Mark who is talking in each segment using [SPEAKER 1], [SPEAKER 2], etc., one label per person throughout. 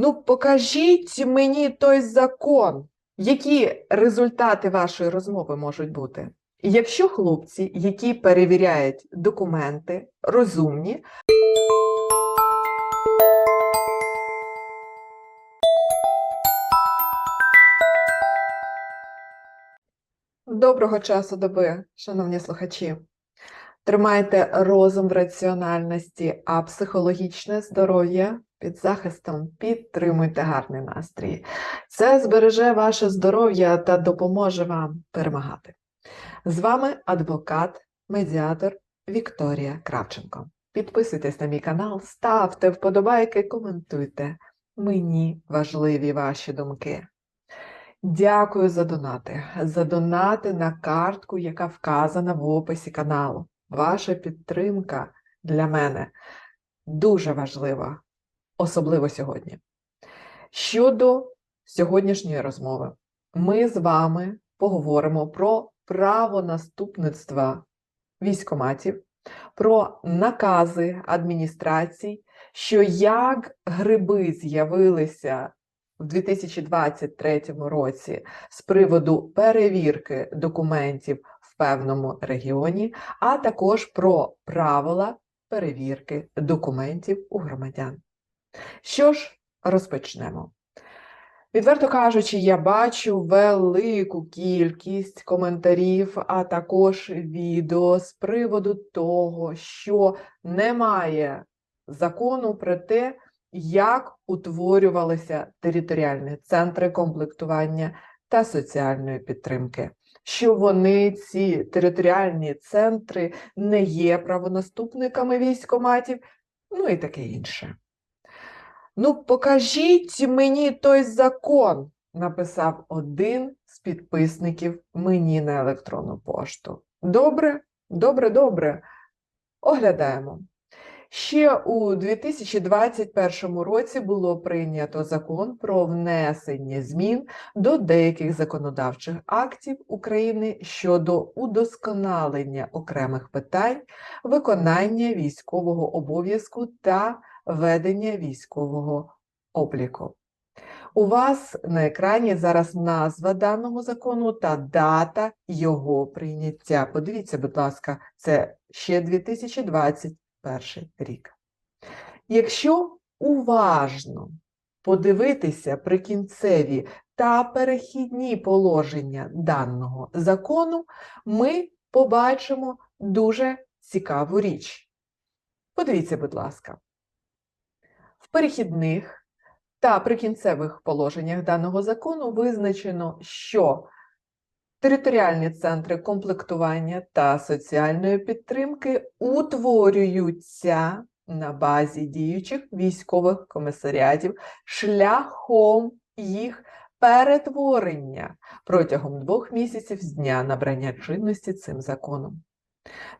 [SPEAKER 1] Ну, покажіть мені той закон. Які результати вашої розмови можуть бути? Якщо хлопці, які перевіряють документи, розумні, доброго часу доби, шановні слухачі. Тримайте розум в раціональності, а психологічне здоров'я під захистом. Підтримуйте гарний настрій. Це збереже ваше здоров'я та допоможе вам перемагати. З вами адвокат, медіатор Вікторія Кравченко. Підписуйтесь на мій канал, ставте вподобайки, коментуйте. Мені важливі ваші думки. Дякую за донати. За донати на картку, яка вказана в описі каналу. Ваша підтримка для мене дуже важлива, особливо сьогодні. Щодо сьогоднішньої розмови, ми з вами поговоримо про право наступництва військоматів, про накази адміністрацій, що як гриби з'явилися в 2023 році з приводу перевірки документів в певному регіоні, а також про правила перевірки документів у громадян. Що ж, розпочнемо. Відверто кажучи, я бачу велику кількість коментарів, а також відео з приводу того, що немає закону про те, як утворювалися територіальні центри комплектування та соціальної підтримки, що вони, ці територіальні центри, не є правонаступниками військоматів, ну і таке інше. Ну, покажіть мені той закон, написав один з підписників мені на електронну пошту. Добре, добре, добре. Оглядаємо. Ще у 2021 році було прийнято закон про внесення змін до деяких законодавчих актів України щодо удосконалення окремих питань виконання військового обов'язку та ведення військового обліку. У вас на екрані зараз назва даного закону та дата його прийняття. Подивіться, будь ласка, це ще 2021 рік. Якщо уважно подивитися прикінцеві та перехідні положення даного закону, ми побачимо дуже цікаву річ. Подивіться, будь ласка. Перехідних та прикінцевих положеннях даного закону визначено, що територіальні центри комплектування та соціальної підтримки утворюються на базі діючих військових комісаріатів шляхом їх перетворення протягом двох місяців з дня набрання чинності цим законом.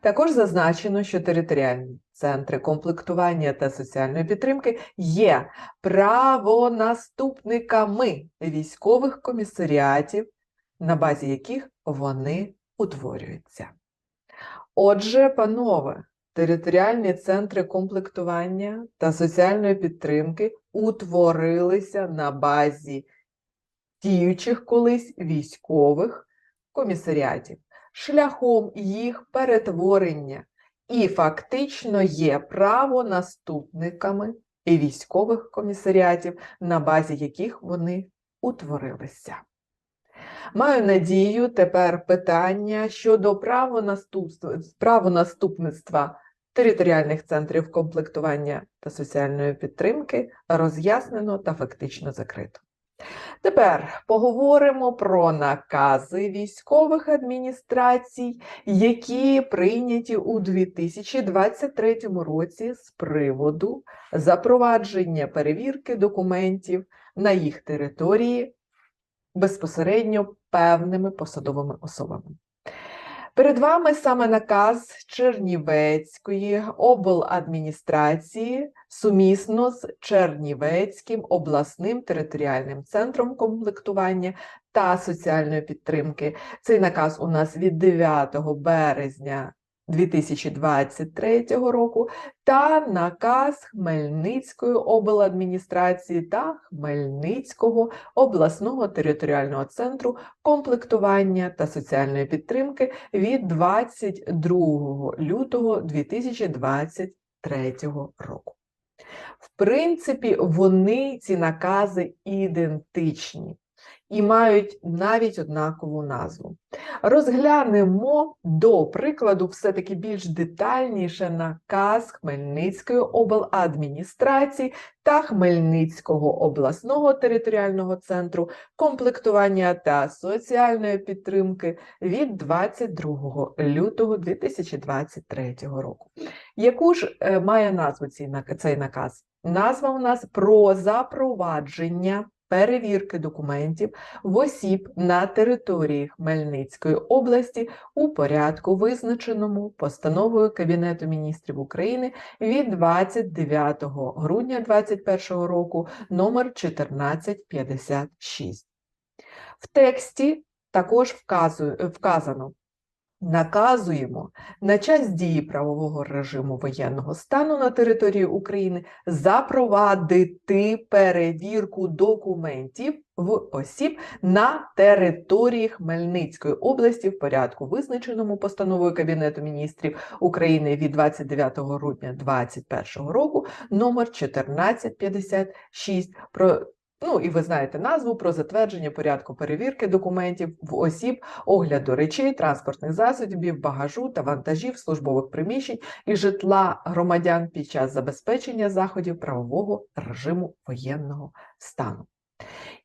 [SPEAKER 1] Також зазначено, що територіальні центри комплектування та соціальної підтримки є правонаступниками військових комісаріатів, на базі яких вони утворюються. Отже, панове, територіальні центри комплектування та соціальної підтримки утворилися на базі діючих колись військових комісаріатів шляхом їх перетворення і фактично є правонаступниками військових комісаріатів, на базі яких вони утворилися. Маю надію, тепер питання щодо правонаступства, правонаступництва територіальних центрів комплектування та соціальної підтримки роз'яснено та фактично закрито. Тепер поговоримо про накази військових адміністрацій, які прийняті у 2023 році з приводу запровадження перевірки документів на їх території безпосередньо певними посадовими особами. Перед вами саме наказ Чернівецької обладміністрації сумісно з Чернівецьким обласним територіальним центром комплектування та соціальної підтримки. Цей наказ у нас від 9 березня 2023 року та наказ Хмельницької обладміністрації та Хмельницького обласного територіального центру комплектування та соціальної підтримки від 22 лютого 2023 року. В принципі, вони ці накази ідентичні і мають навіть однакову назву. Розглянемо до прикладу, все-таки більш детальніше наказ Хмельницької обладміністрації та Хмельницького обласного територіального центру комплектування та соціальної підтримки від 22 лютого 2023 року. Яку ж е, має назву цей нак- цей наказ? Назва у нас про запровадження перевірки документів в осіб на території Хмельницької області у порядку, визначеному постановою Кабінету міністрів України від 29 грудня 2021 року номер 1456. В тексті також вказано Наказуємо на час дії правового режиму воєнного стану на території України запровадити перевірку документів в осіб на території Хмельницької області в порядку, визначеному постановою Кабінету міністрів України від 29 грудня 2021 року номер 1456 про Ну, і ви знаєте назву про затвердження порядку перевірки документів в осіб, огляду речей, транспортних засобів, багажу та вантажів, службових приміщень і житла громадян під час забезпечення заходів правового режиму воєнного стану.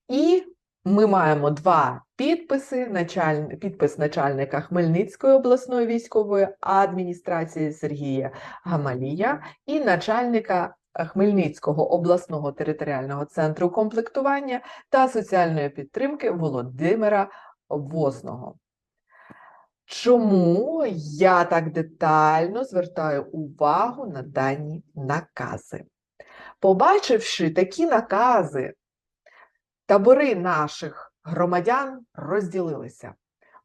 [SPEAKER 1] І ми маємо два підписи: началь... підпис начальника Хмельницької обласної військової адміністрації Сергія Гамалія і начальника Хмельницького обласного територіального центру комплектування та соціальної підтримки Володимира Возного. Чому я так детально звертаю увагу на дані накази? Побачивши такі накази, табори наших громадян розділилися.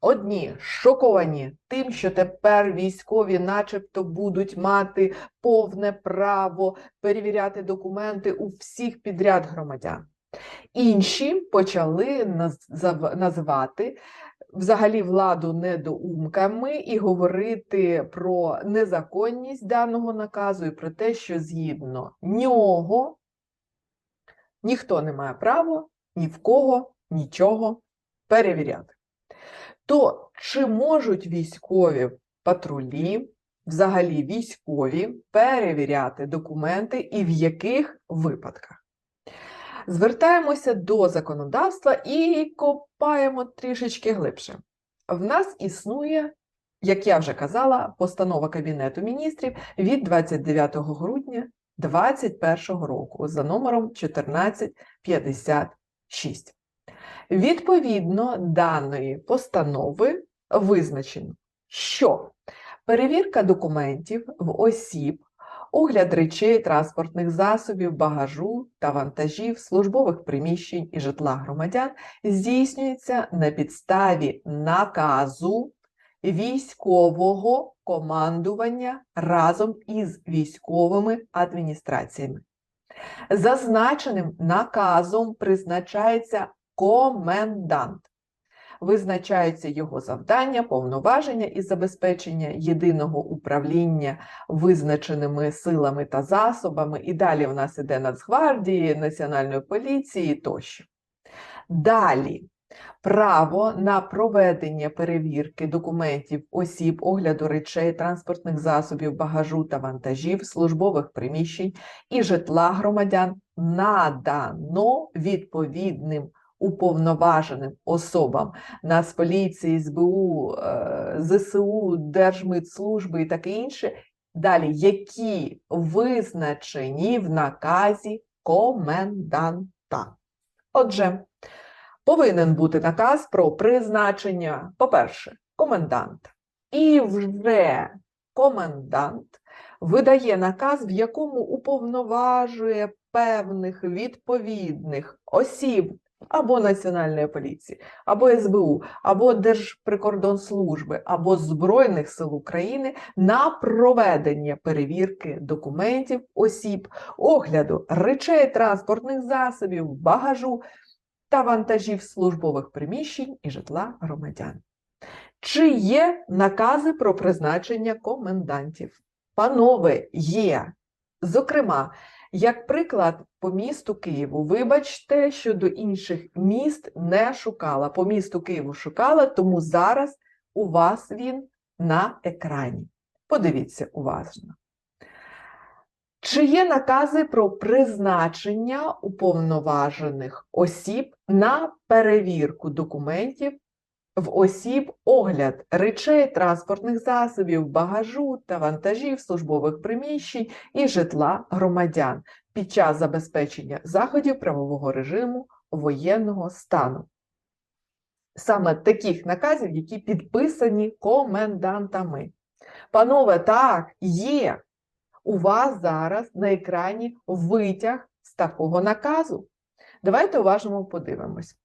[SPEAKER 1] Одні шоковані тим, що тепер військові, начебто, будуть мати повне право перевіряти документи у всіх підряд громадян. Інші почали наз- називати взагалі владу недоумками і говорити про незаконність даного наказу і про те, що згідно нього ніхто не має права ні в кого нічого перевіряти. То чи можуть військові патрулі, взагалі військові, перевіряти документи і в яких випадках? Звертаємося до законодавства і копаємо трішечки глибше. В нас існує, як я вже казала, постанова Кабінету міністрів від 29 грудня 2021 року за номером 1456. Відповідно даної постанови визначено, що перевірка документів в осіб, огляд речей, транспортних засобів, багажу та вантажів, службових приміщень і житла громадян здійснюється на підставі наказу військового командування разом із військовими адміністраціями. Зазначеним наказом призначається комендант. Визначаються його завдання, повноваження і забезпечення єдиного управління визначеними силами та засобами. І далі в нас іде Нацгвардії, Національної поліції тощо. Далі право на проведення перевірки документів осіб, огляду речей, транспортних засобів, багажу та вантажів, службових приміщень і житла громадян надано відповідним уповноваженим особам Нацполіції, СБУ, е, ЗСУ, Держмитслужби і таке інше, далі, які визначені в наказі коменданта. Отже, повинен бути наказ про призначення, по-перше, коменданта. І вже комендант видає наказ, в якому уповноважує певних відповідних осіб або Національної поліції, або СБУ, або Держприкордонслужби, або Збройних сил України на проведення перевірки документів осіб, огляду речей, транспортних засобів, багажу та вантажів службових приміщень і житла громадян. Чи є накази про призначення комендантів? Панове, є. Зокрема, як приклад, по місту Києву, вибачте, що до інших міст не шукала. По місту Києву шукала, тому зараз у вас він на екрані. Подивіться уважно. Чи є накази про призначення уповноважених осіб на перевірку документів в осіб огляд речей, транспортних засобів, багажу та вантажів, службових приміщень і житла громадян під час забезпечення заходів правового режиму воєнного стану? Саме таких наказів, які підписані комендантами. Панове, так, є. У вас зараз на екрані витяг з такого наказу. Давайте уважно подивимось.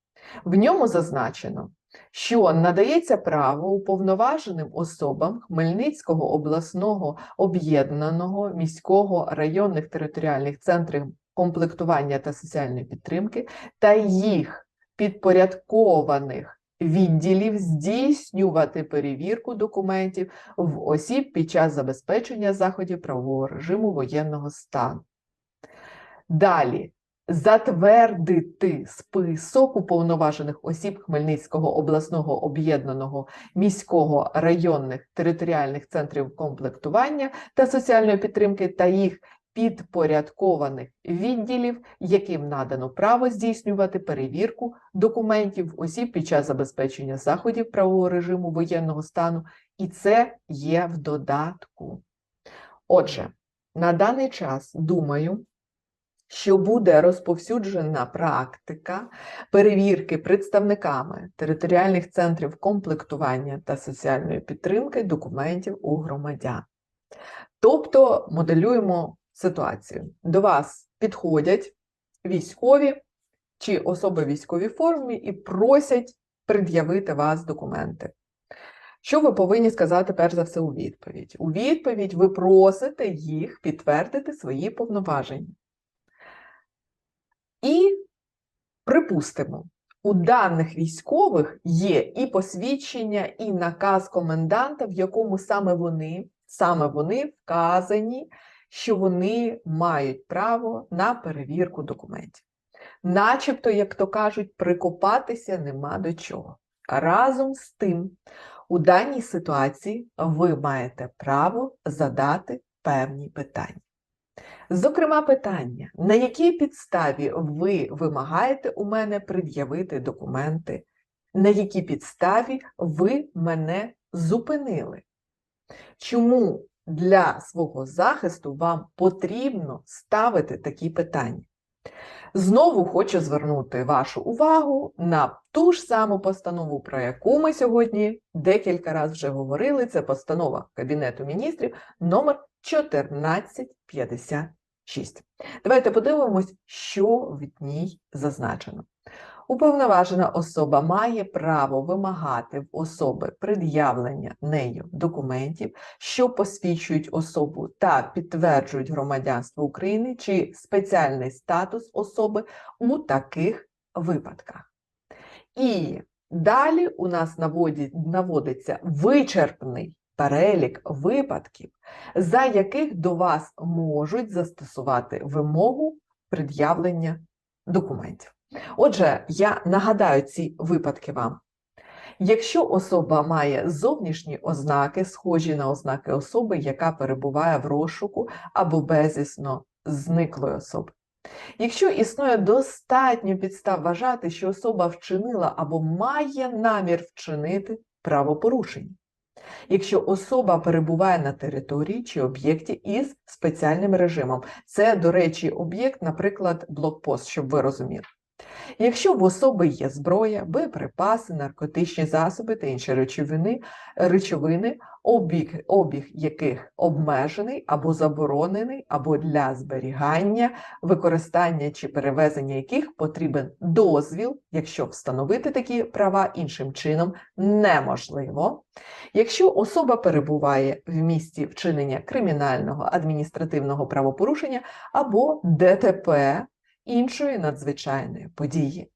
[SPEAKER 1] В ньому зазначено, що надається право уповноваженим особам Хмельницького обласного об'єднаного міського районних територіальних центрів комплектування та соціальної підтримки та їх підпорядкованих відділів здійснювати перевірку документів в осіб під час забезпечення заходів правового режиму воєнного стану. Далі затвердити список уповноважених осіб Хмельницького обласного об'єднаного міського районних територіальних центрів комплектування та соціальної підтримки та їх підпорядкованих відділів, яким надано право здійснювати перевірку документів осіб під час забезпечення заходів правового режиму воєнного стану, і це є в додатку. Отже, на даний час думаю, що буде розповсюджена практика перевірки представниками територіальних центрів комплектування та соціальної підтримки документів у громадян. Тобто моделюємо ситуацію. До вас підходять військові чи особи в військовій формі і просять пред'явити вас документи. Що ви повинні сказати перш за все у відповідь? У відповідь ви просите їх підтвердити свої повноваження. І припустимо, у даних військових є і посвідчення, і наказ коменданта, в якому саме вони, саме вони вказані, що вони мають право на перевірку документів. Начебто, як то кажуть, прикопатися нема до чого. Разом з тим, у даній ситуації ви маєте право задати певні питання. Зокрема, питання, на якій підставі ви вимагаєте у мене пред'явити документи, на якій підставі ви мене зупинили? Чому для свого захисту вам потрібно ставити такі питання? Знову хочу звернути вашу увагу на ту ж саму постанову, про яку ми сьогодні декілька разів вже говорили. Це постанова Кабінету міністрів номер 1456. Давайте подивимось, що в ній зазначено. Уповноважена особа має право вимагати в особи пред'явлення нею документів, що посвідчують особу та підтверджують громадянство України чи спеціальний статус особи у таких випадках. І далі у нас наводиться вичерпний перелік випадків, за яких до вас можуть застосувати вимогу пред'явлення документів. Отже, я нагадаю ці випадки вам. Якщо особа має зовнішні ознаки, схожі на ознаки особи, яка перебуває в розшуку або безвісно зниклої особи. Якщо існує достатньо підстав вважати, що особа вчинила або має намір вчинити правопорушення. Якщо особа перебуває на території чи об'єкті із спеціальним режимом, це, до речі, об'єкт, наприклад, блокпост, щоб ви розуміли. Якщо в особи є зброя, боєприпаси, наркотичні засоби та інші речовини, речовини обіг, обіг яких обмежений або заборонений, або для зберігання, використання чи перевезення яких потрібен дозвіл, якщо встановити такі права іншим чином неможливо. Якщо особа перебуває в місці вчинення кримінального адміністративного правопорушення або ДТП іншої надзвичайної події.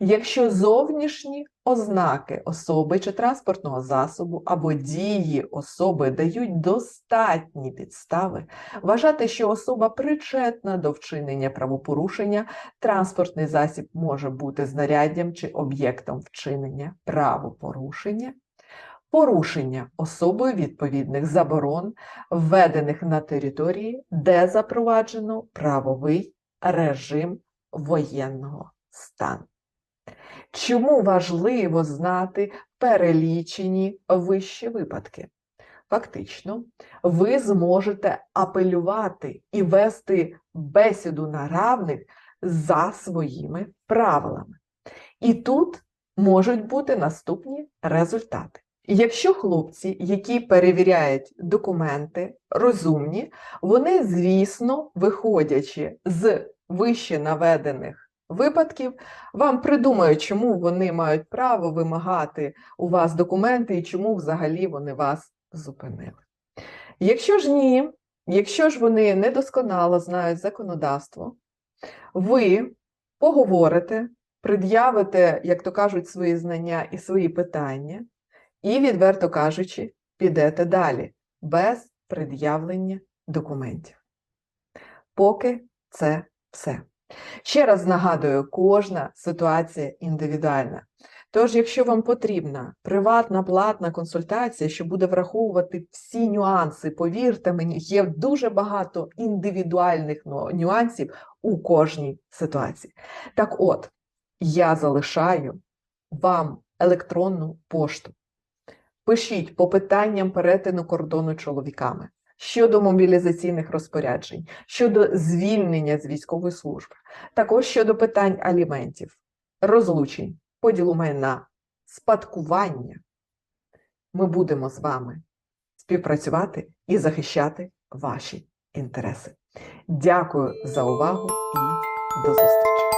[SPEAKER 1] Якщо зовнішні ознаки особи чи транспортного засобу або дії особи дають достатні підстави вважати, що особа причетна до вчинення правопорушення, транспортний засіб може бути знаряддям чи об'єктом вчинення правопорушення, порушення особою відповідних заборон, введених на території, де запроваджено правовий режим воєнного стану. Чому важливо знати перелічені вищі випадки? Фактично, ви зможете апелювати і вести бесіду на равних за своїми правилами. І тут можуть бути наступні результати. Якщо хлопці, які перевіряють документи, розумні, вони, звісно, виходячи з вище наведених випадків, вам придумають, чому вони мають право вимагати у вас документи і чому взагалі вони вас зупинили. Якщо ж ні, якщо ж вони недосконало знають законодавство, ви поговорите, пред'явите, як то кажуть, свої знання і свої питання, і, відверто кажучи, підете далі без пред'явлення документів. Поки це все. Ще раз нагадую, кожна ситуація індивідуальна. Тож, якщо вам потрібна приватна платна консультація, що буде враховувати всі нюанси, повірте мені, є дуже багато індивідуальних нюансів у кожній ситуації. Так от, я залишаю вам електронну пошту. Пишіть по питанням перетину кордону чоловіками щодо мобілізаційних розпоряджень, щодо звільнення з військової служби, також щодо питань аліментів, розлучень, поділу майна, спадкування. Ми будемо з вами співпрацювати і захищати ваші інтереси. Дякую за увагу і до зустрічі!